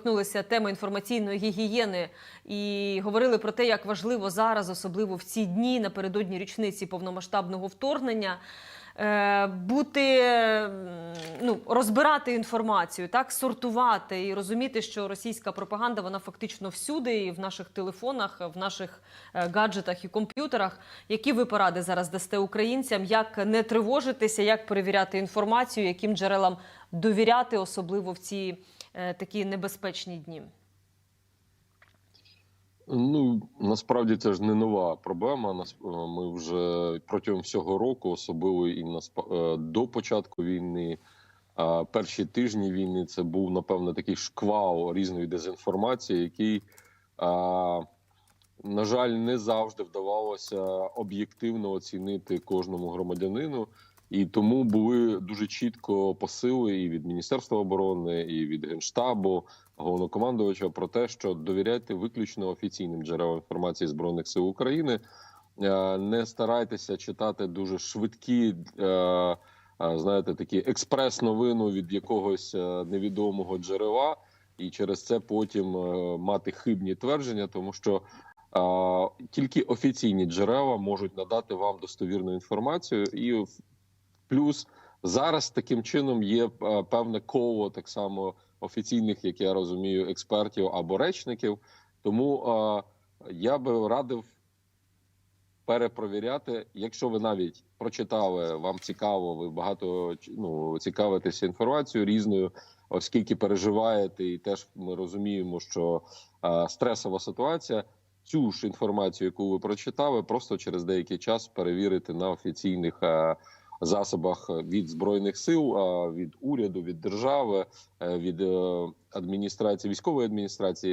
торкнулися теми інформаційної гігієни і говорили про те, як важливо зараз, особливо в ці дні напередодні річниці повномасштабного вторгнення. Е, Бути ну розбирати інформацію, так сортувати і розуміти, що російська пропаганда вона фактично всюди, і в наших телефонах, в наших е, гаджетах і комп'ютерах. Які ви поради зараз дасте українцям? Як не тривожитися, як перевіряти інформацію, яким джерелам довіряти, особливо в ці е, такі небезпечні дні? Ну насправді це ж не нова проблема. Е, ми вже протягом всього року, особливо і насп- е, до початку війни, перші тижні війни це був напевно такий шквал різної дезінформації, який, на жаль, не завжди вдавалося об'єктивно оцінити кожному громадянину. І тому були дуже чітко посили і від Міністерства оборони, і від генштабу, головнокомандувача про те, що довіряйте виключно офіційним джерелам інформації збройних сил України. Е, Не старайтеся читати дуже швидкі, е, е, знаєте, такі експрес-новину від якогось невідомого джерела, і через це потім мати хибні твердження, тому що тільки офіційні джерела можуть надати вам достовірну інформацію, і плюс зараз таким чином є е, певне коло так само офіційних, як я розумію, експертів або речників. Тому е, я би радив перепровіряти, якщо ви навіть прочитали, вам цікаво, ви багато ну, цікавитеся інформацією різною, оскільки переживаєте, і теж ми розуміємо, що е, стресова ситуація. Цю ж інформацію, яку ви прочитали, просто через деякий час перевірити на офіційних е, засобах від збройних сил, е, від уряду, від держави, е, від адміністрації, військової адміністрації.